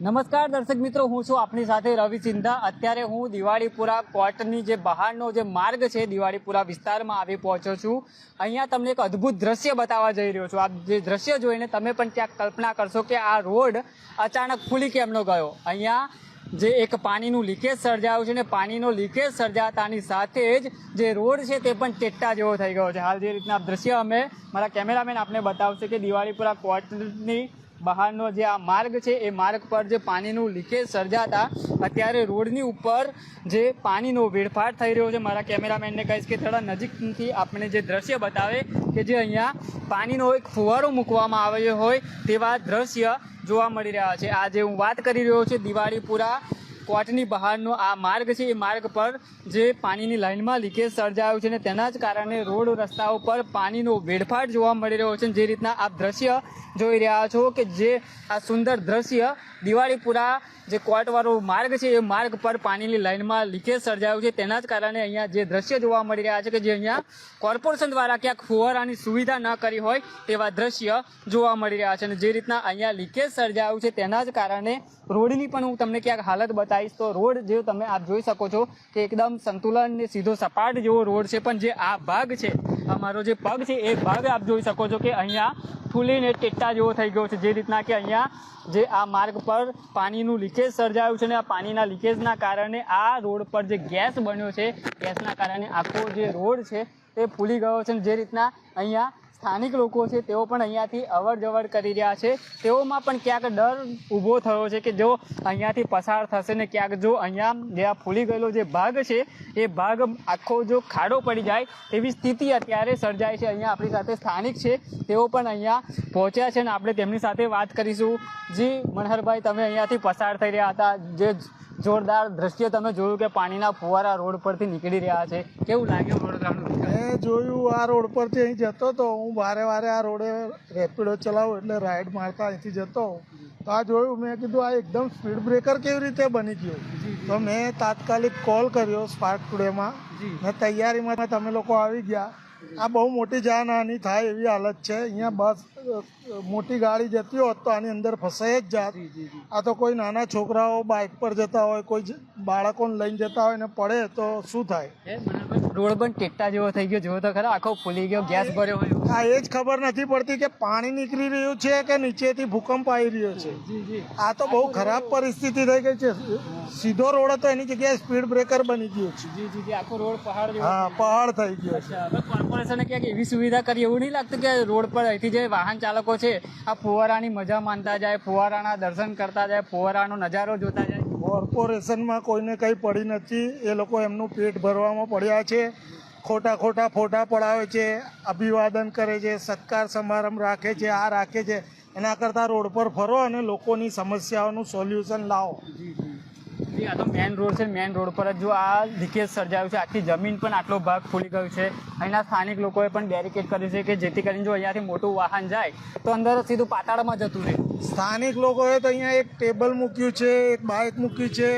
નમસ્કાર દર્શક મિત્રો, હું છું આપની સાથે રવિ સિંધા અત્યારે હું દિવાળીપુરા કોર્ટની જે બહારનો જે માર્ગ છે, દિવાળીપુરા વિસ્તારમાં આવી પહોંચ્યો છું. અહીંયા તમને એક અદ્ભુત દ્રશ્ય બતાવવા જઈ રહ્યો છું. આ જે દ્રશ્ય જોઈને તમે પણ ત્યાં કલ્પના કરશો કે આ રોડ અચાનક ખુલી કેમનો ગયો? અહીંયા જે એક પાણીનું લીકેજ સર્જાયું છે ને પાણીનો લીકેજ સર્જાતાની સાથે જ જે રોડ છે તે પણ ટેટ્ટા જેવો થઈ ગયો છે. હાલ જે રીતના દ્રશ્ય અમે મારા કેમેરામેન આપને બતાવશે કે દિવાળીપુરા કોર્ટની બહારનો જે આ માર્ગ છે, એ માર્ગ પર જે પાણીનું લીકેજ સર્જાતા, અત્યારે રોડની ઉપર જે પાણીનો વેડફાટ થઈ રહ્યો છે. મારા કેમેરામેનને કહીશ કે થોડા નજીકથી આપણે જે દ્રશ્ય બતાવે કે જે અહીંયા પાણીનો એક ફુવારો મૂકવામાં આવ્યો હોય તેવા દ્રશ્ય જોવા મળી રહ્યા છે. આ જે હું વાત કરી રહ્યો છું દિવાળીપુરા કોર્ટની બહારનો આ માર્ગ છે, એ માર્ગ પર જે પાણીની લાઇનમાં લીકેજ સર્જાયું છે ને તેના જ કારણે રોડ રસ્તા ઉપર પાણીનો વેડફાટ જોવા મળી રહ્યો છે જે રીતના આપ દ્રશ્ય જોઈ રહ્યા છો કે જે આ સુંદર દ્રશ્ય દિવાળીપુરા જે કોર્ટવાળો માર્ગ છે, એ માર્ગ પર પાણીની લાઇનમાં લીકેજ સર્જાયું છે. તેના જ કારણે અહીંયા જે દ્રશ્ય જોવા મળી રહ્યા છે કે જે અહીંયા કોર્પોરેશન દ્વારા ક્યાંક ફુવારાની સુવિધા ન કરી હોય તેવા દ્રશ્ય જોવા મળી રહ્યા છે અને જે રીતના અહીંયા લીકેજ સર્જાયું છે તેના જ કારણે રોડની પણ હું તમને ક્યાંક હાલત બતાવીશ તો રોડ જે તમે આપ જોઈ શકો છો કે એકદમ સંતુલન ને સીધો સપાટ જેવો રોડ છે. પણ જે આ ભાગ છે, આ મારો જે પગ છે, એ ભાગ આપ જોઈ શકો છો કે અહીંયા ફૂલીને ટેટ્ટા જેવો થઈ ગયો છે. જે રીતના કે અહીંયા જે આ માર્ગ પર પાણીનું લીકેજ સર્જાયું છે ને આ પાણીના લીકેજના કારણે આ રોડ પર જે ગેસ બન્યો છે, ગેસના કારણે આખો જે રોડ છે તે ફૂલી ગયો છે. ને જે રીતના અહીંયા સ્થાનિક લોકો છે, તેઓ પણ અહીંયાથી અવર જવર કરી રહ્યા છે. તેઓમાં પણ ક્યાંક ડર ઊભો થયો છે કે જો અહીંયાથી પસાર થશે ને ક્યાંક જો અહીંયા જે આ ફૂલી ગયેલો જે ભાગ છે, એ ભાગ આખો જો ખાડો પડી જાય તેવી સ્થિતિ અત્યારે સર્જાય છે. અહીંયા આપણી સાથે સ્થાનિક છે, તેઓ પણ અહીંયા પહોંચ્યા છે ને આપણે તેમની સાથે વાત કરીશું. જી, મનહરભાઈ, તમે અહીંયાથી પસાર થઈ રહ્યા હતા. જે જોરદાર દ્રશ્ય તમે જોયું કે પાણીના ફુવારા રોડ પરથી નીકળી રહ્યા છે. કેવું લાગ્યું વડોદરાનું મેં જોયું આ રોડ પરથી અહીં જતો હતો હું વારે વારે આ રોડે રેપિડો ચલાવું એટલે રાઈડ મારતા અહીંથી જતો તો આ જોયું મેં કીધું આ એકદમ સ્પીડ બ્રેકર કેવી રીતે બની ગયું? તો મેં તાત્કાલિક કોલ કર્યો સ્પાર્ક ટુડેમાં મેં. ને તૈયારીમાં તમે લોકો આવી ગયા. આ બહુ મોટી જાનહાની થાય એવી હાલત છે. અહીંયા બસ મોટી ગાડી જતી હોત તો આની અંદર ફસાઈ જ જાત. આ તો કોઈ નાના છોકરાઓ બાઇક પર જતા હોય કોઈ બાળકોને લઈને જતા હોય ને પડે તો શું થાય? રોડ પણ ટેટા જેવો થઈ ગયો જોવો તો ખરા આખો ફૂલી ગયો ગેસ ભર્યો હોય આ એ જ ખબર નથી પડતી કે પાણી નીકળી રહ્યું છે કે નીચેથી ભૂકંપ આવી રહ્યો છે? આ તો બહુ ખરાબ પરિસ્થિતિ થઈ ગઈ છે. સીધો રોડ હતો એની જગ્યાએ સ્પીડ બ્રેકર બની ગયો છે. જી જી જી આખો રોડ પહાડ હા પહાડ થઈ ગયો છે. હવે કોર્પોરેશને ક્યાંક એવી સુવિધા કરી એવું નહીં લાગતું કે રોડ પર અહીંથી જે વાહન ચાલકો છે આ ફુવારાની મજા માનતા જાય ફુવારાના દર્શન કરતા જાય ફુવારાનો નજારો જોતા જાય. કોર્પોરેશનમાં કોઈને કંઈ પડી નથી. એ લોકો એમનું પેટ ભરવામાં પડ્યા છે. ખોટા ખોટા ફોટા પડાવે છે, અભિવાદન કરે છે, સત્કાર સમારંભ રાખે છે, આ રાખે છે. એના કરતાં રોડ પર ફરો અને લોકોની સમસ્યાઓનું સોલ્યુશન લાવો. આ તો મેન રોડ છે. મેન રોડ પર જ આ લીકેજ સર્જાયું છે, આખી જમીન પણ આટલો ભાગ ફૂલી ગયો છે. અહીંના સ્થાનિક લોકોએ પણ બેરિકેડ કર્યું છે કે જેથી કરીને જો અહીંયાથી મોટું વાહન જાય, તો અંદર સીધું પાતાળમાં જતું રહે. સ્થાનિક લોકોએ તો અહીંયા એક ટેબલ મૂક્યું છે, એક બાઇક મૂકી છે.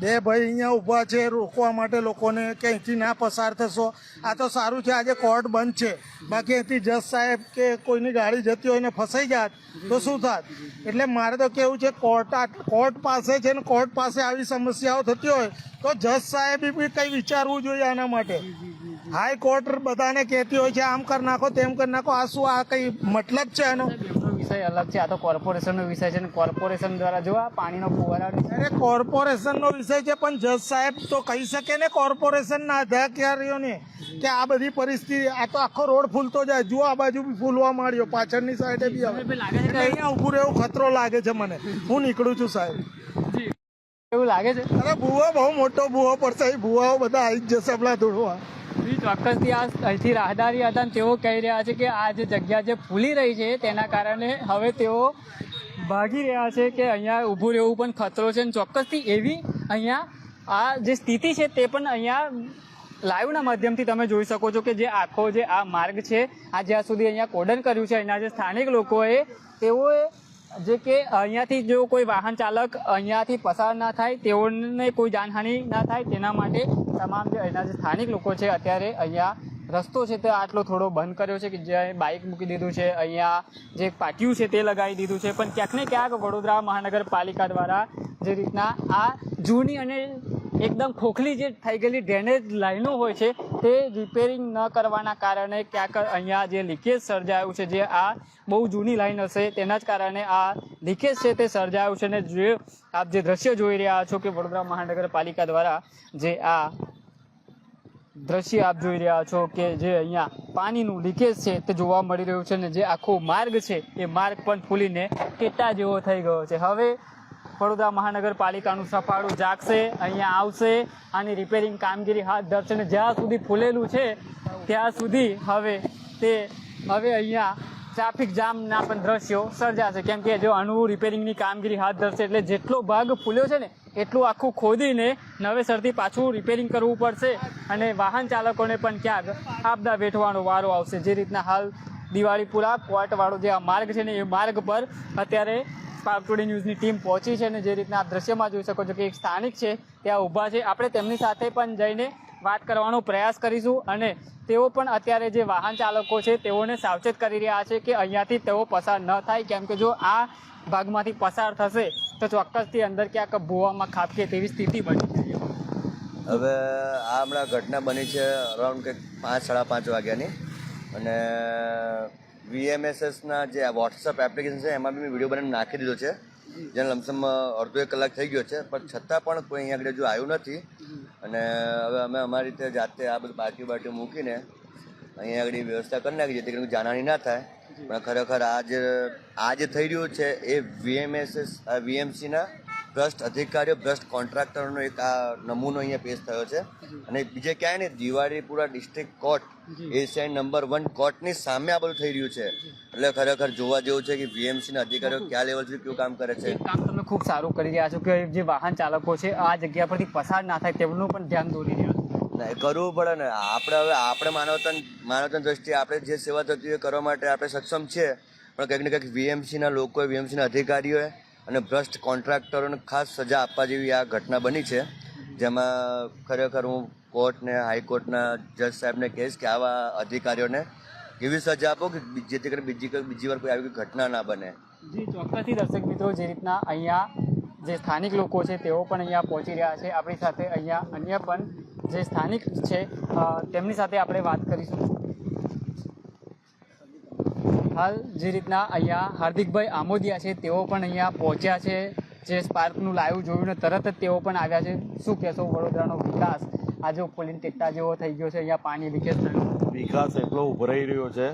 બે ભાઈ અહીંયા ઊભા છે, રોકવા માટે લોકોને કે અહીંથી ના પસાર થશો. આ તો સારું છે, આજે કોર્ટ બંધ છે. બાકી અહીંથી જજ સાહેબ કે કોઈની ગાડી જતી હોય ને ફસાઈ જાત, તો શું થાત? એટલે મારે તો કેવું છે, કોર્ટ કોર્ટ પાસે છે ને કોર્ટ પાસે આવી સમસ્યાઓ થતી હોય, તો જજ સાહેબ બી કંઈ વિચારવું જોઈએ આના માટે. હાઈ કોર્ટ બધાને કહેતી હોય છે, આમ કરી નાખો, તેમ કરી નાખો, આ શું આ કંઈ મતલબ છે એમનો વિષય અલગ છે. આ તો કોર્પોરેશનનો વિષય છે ને કોર્પોરેશન દ્વારા જો આ પાણીનો ફુવારા અરે કોર્પોરેશનનો વિષય છે પણ જજ સાહેબ તો કહી શકે ને કોર્પોરેશનના અધિકારીઓને કે આ બધી પરિસ્થિતિ આ તો આખો રોડ ફૂલતો જાય. જુઓ આ બાજુ બી ફૂલવા માંડ્યો પાછળની સાઈડે બી અહીંયા ઊભું રહેવું ખતરો લાગે છે મને. હું નીકળું છું સાહેબ. એવું લાગે છે? અરે ભૂવો બહુ મોટો ભૂવો પડશે ભૂવાઓ બધા આવી જ જશે આપણા ધોળવા. ચોક્કસથી આ અહીંથી રાહદારી હતા અને તેઓ કહી રહ્યા છે કે આ જે જગ્યા જે ફૂલી રહી છે તેના કારણે હવે તેઓ ભાગી રહ્યા છે કે અહીંયા ઊભું રહેવું પણ ખતરો છે અને ચોક્કસથી એવી અહીંયા આ જે સ્થિતિ છે તે પણ અહીંયા લાઈવના માધ્યમથી તમે જોઈ શકો છો કે જે આખો જે આ માર્ગ છે, આ જ્યાં સુધી અહીંયા કોડન કર્યું છે, અહીંના જે સ્થાનિક લોકોએ તેઓએ જે કે અહીંયાથી જો કોઈ વાહન ચાલક અહીંયાથી પસાર ના થાય, તેઓને કોઈ જાનહાનિ ના થાય, તેના માટે તમામ જે અહીંના જે સ્થાનિક લોકો છે, અત્યારે અહીંયા રસ્તો છે તે આટલો થોડો બંધ કર્યો છે કે જ્યાં બાઇક મૂકી દીધું છે, અહીંયા જે પાટિયું છે તે લગાવી દીધું છે. પણ ક્યાંક ને ક્યાંક વડોદરા મહાનગરપાલિકા દ્વારા જે રીતના આ જૂની અને એકદમ ખોખલી જે થઈ ગયેલી ડ્રેનેજ લાઈનો હોય છે, તે રિપેરિંગ ન કરવાના કારણે ક્યાંક અહીંયા જે લીકેજ સર્જાયું છે, જે આ બહુ જૂની લાઈન હશે, તેના જ કારણે આ લીકેજ છે તે સર્જાયું છે અને જે આપ જે દ્રશ્ય જોઈ રહ્યા છો કે વડોદરા મહાનગરપાલિકા દ્વારા જે આ દ્રશ્ય આપ જોઈ રહ્યા છો કે જે અહીંયા પાણીનું લીકેજ છે તે જોવા મળી રહ્યું છે અને જે આખો માર્ગ છે, એ માર્ગ પણ ફૂલીને ટેટા જેવો થઈ ગયો છે. હવે વડોદરા મહાનગરપાલિકાનું સફાળું જાગશે, અહીંયા આવશે આની રિપેરિંગ કામગીરી હાથ ધરશે. અને જ્યાં સુધી ફૂલેલું છે, ત્યાં સુધી હવે તે, હવે અહીંયા ટ્રાફિક જામના પણ દ્રશ્યો સર્જાશે. કેમ કે જો આનું રિપેરિંગની કામગીરી હાથ ધરશે એટલે જેટલો ભાગ ફૂલ્યો છે ને, એટલું આખું ખોદીને નવેસરથી પાછું રિપેરિંગ કરવું પડશે અને વાહન ચાલકોને પણ ક્યાંક આપદા વેઠવાનો વારો આવશે. જે રીતના હાલ દિવાળીપુરા કોર્ટવાળો જે આ માર્ગ છે ને, એ માર્ગ પર અત્યારે સ્પાર્ક ટુડે ન્યૂઝની ટીમ પહોંચી છે અને જે રીતના આપ દ્રશ્યમાં જોઈ શકો છો કે એક સ્થાનિક છે, ત્યાં ઊભા છે. આપણે તેમની સાથે પણ જઈને વાત કરવાનો પ્રયાસ કરીશું અને તેઓ પણ અત્યારે જે વાહન ચાલકો છે, તેઓને સાવચેત કરી રહ્યા છે કે અહીંયાથી તેઓ પસાર ન થાય. કેમ કે જો આ ભાગમાંથી પસાર થશે, તો ચોક્કસથી અંદર ક્યાંક ભૂવામાં ખાબકે તેવી સ્થિતિ બની હવે આ હમણાં ઘટના બની છે અરાઉન્ડ કંઈક પાંચ, સાડા પાંચ વાગ્યાની. અને વીએમએસએસના જે વોટ્સઅપ એપ્લિકેશન છે એમાં બી મેં વીડિયો બનાવીને નાખી દીધો છે. જેને લમસમ અડધો એક કલાક થઈ ગયો છે. પણ છતાં પણ કોઈ અહીંયા આગળ હજુ આવ્યું નથી. અને હવે અમે અમારી રીતે જાતે આ બધું બાકી બાટી મૂકીને અહીંયા આગળ વ્યવસ્થા કરી નાખી જેથી કરીને જાનહાની ના થાય. પણ ખરેખર આ જે આ જે થઈ રહ્યું છે એ વીએમએસએસ વીએમસીના ભ્રષ્ટ અધિકારીઓ ભ્રષ્ટ કોન્ટ્રાક્ટરનો એક આ નમૂનો અહીંયા પેશ થયો છે. અને બીજે ક્યાંય નહીં દિવાળીપુરા ડિસ્ટ્રિક્ટ કોર્ટ એશિયાઈ નંબર વન કોર્ટની સામે આ બધું થઈ રહ્યું છે. એટલે ખરેખર જોવા જેવું છે કે વીએમસીના અધિકારીઓ કયા લેવલ સુધી કયું કામ કરે છે? કામ તમે ખૂબ સારું કરી રહ્યા છો કે જે વાહન ચાલકો છે આ જગ્યા પરથી પસાર ના થાય તેમનું પણ ધ્યાન દોરી રહ્યા ના કરવું પડે ને. આપણે હવે આપણે માનવતા માનવતન દ્રષ્ટિએ આપણે જે સેવા થતી હોય કરવા માટે આપણે સક્ષમ છે પણ કંઈક ને કંઈક વીએમસીના લોકોએ વીએમસીના અધિકારીઓએ અને ભ્રષ્ટ કોન્ટ્રાક્ટરોને ખાસ સજા આપવા જેવી આ ઘટના બની છે. જેમાં ખરેખર હું કોર્ટને, હાઈકોર્ટના જજ સાહેબને કહીશ કે આવા અધિકારીઓને એવી સજા આપો કે જેથી કરીને બીજી બીજી વાર કોઈ આવી ઘટના ના બને. જી, ચોક્કસથી દર્શક મિત્રો, જે રીતના અહીંયા જે સ્થાનિક લોકો છે, તેઓ પણ અહીંયા પહોંચી રહ્યા છે. આપણી સાથે અહીંયા અન્ય પણ જે સ્થાનિક છે તેમની સાથે આપણે વાત કરીશું. હાલ જે રીતના અહીંયા હાર્દિકભાઈ આમોદિયા છે, તેઓ પણ અહીંયા પહોંચ્યા છે. જે સ્પાર્કનું લાઈવ જોયું ને તરત જ તેઓ પણ આવ્યા છે. શું કહેશો, વડોદરાનો વિકાસ? આજે પોલીન ટેટા જેવો થઈ ગયો છે, અહીંયા પાણી લીકેજ થયું. વિકાસ એટલો ઉભરાઈ રહ્યો છે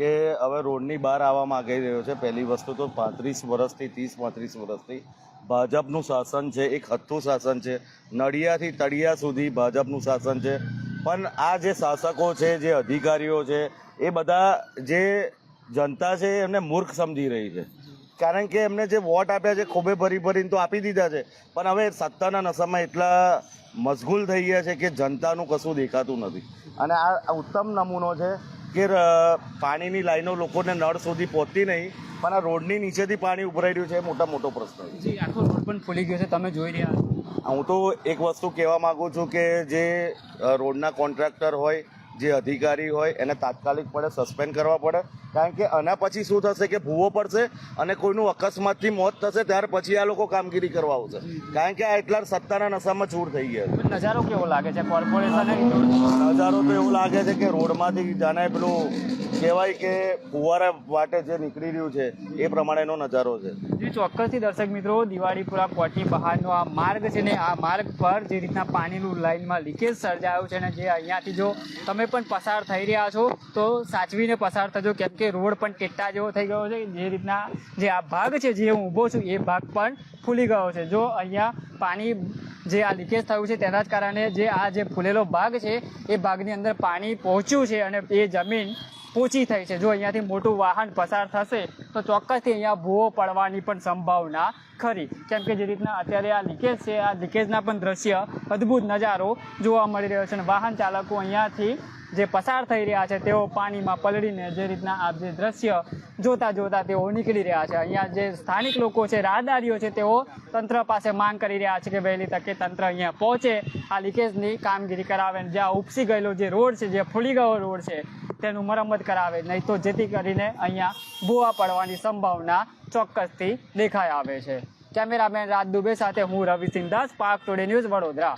કે હવે રોડની બહાર આવવા માંગી રહ્યો છે. પહેલી વસ્તુ તો પાંત્રીસ વર્ષથી, ત્રીસ, પાંત્રીસ વર્ષથી ભાજપનું શાસન છે, એક હથ્થું શાસન છે. નડિયાથી તળિયા સુધી ભાજપનું શાસન છે. પણ આ જે શાસકો છે, જે અધિકારીઓ છે, એ બધા જે જનતા છે એમને મૂર્ખ સમજી રહી છે. કારણ કે એમને જે વોટ આપ્યા છે ખોબે ભરી ભરીને તો આપી દીધા છે. પણ હવે સત્તાના નશામાં એટલા મશગુલ થઈ ગયા છે કે જનતાનું કશું દેખાતું નથી. અને આ ઉત્તમ નમૂનો છે કે પાણીની લાઈનો લોકોને નળ સુધી પહોંચતી નહીં પણ આ રોડની નીચેથી પાણી ઉભરાઈ રહ્યું છે એ મોટા મોટો પ્રશ્ન છે. જી આખો રોડ પણ ફૂલી ગયો છે તમે જોઈ રહ્યા છો. હું તો એક વસ્તુ કહેવા માગું છું કે જે રોડના કોન્ટ્રાક્ટર હોય જે અધિકારી હોય એને તાત્કાલિક પડે સસ્પેન્ડ કરવા પડે. કારણ કે આના પછી શું થશે કે ભૂવો પડશે અને કોઈનું અકસ્માતથી મોત થશે ત્યાર પછી આ લોકો કામગીરી કરવા આવશે. કારણ કે આ એટલા સત્તાના નશામાં છૂટ થઈ ગયા નજારો કેવો લાગે છે કોર્પોરેશન? નજારો તો એવું લાગે છે કે રોડમાંથી જાણે પેલું કહેવાય કે ફુવારા માટે જે નીકળી રહ્યું છે એ પ્રમાણેનો નજારો છે. જે ચોક્કસથી દર્શક મિત્રો, દિવાળીપુરા કોટની બહારનો આ માર્ગ છે ને આ માર્ગ પર જે રીતના પાણીનું લાઇનમાં લીકેજ સર્જાયું છે ને જે અહીંયાથી જો તમે પણ પસાર થઈ રહ્યા છો, તો સાચવીને પસાર થજો. કેમ કે રોડ પણ કેટલા જેવો થઈ ગયો છે. જે રીતના જે આ ભાગ છે, જે હું ઊભો છું, એ ભાગ પણ ફૂલી ગયો છે. જો અહીંયા પાણી જે આ લીકેજ થયું છે, તેના જ કારણે જે આ જે ફૂલેલો ભાગ છે, એ ભાગની અંદર પાણી પહોંચ્યું છે અને એ જમીન પોચી થઈ છે. જો અહીંયાથી મોટું વાહન પસાર થશે, તો ચોક્કસથી અહીંયા ભૂવો પડવાની પણ સંભાવના ખરી. કેમ કે જે રીતના અત્યારે આ લીકેજ છે, આ લીકેજના પણ દ્રશ્ય અદ્ભુત નજારો જોવા મળી રહ્યો છે અને વાહન ચાલકો અહીંયાથી જે પસાર થઈ રહ્યા છે, તેઓ પાણીમાં પલળીને જે રીતના આ જે દ્રશ્ય જોતા જોતા તેઓ નીકળી રહ્યા છે. અહીંયા જે સ્થાનિક લોકો છે, રાહદારીઓ છે, તેઓ તંત્ર પાસે માંગ કરી રહ્યા છે કે વહેલી તકે તંત્ર અહીંયા પહોંચે. આ લીકેજની કામગીરી કરાવે અને જ્યાં ઉપસી ગયેલો જે રોડ છે, જે ફૂલી ગયો રોડ છે, તેનું મરમ્મત કરાવે. નહીં તો જેથી કરીને અહીંયા ભૂવા પડવાની સંભાવના ચોક્કસથી દેખાઈ આવે છે. કેમેરામેન રાજ દુબે સાથે હું રવિ દાસ, પાક ટુડે ન્યૂઝ વડોદરા.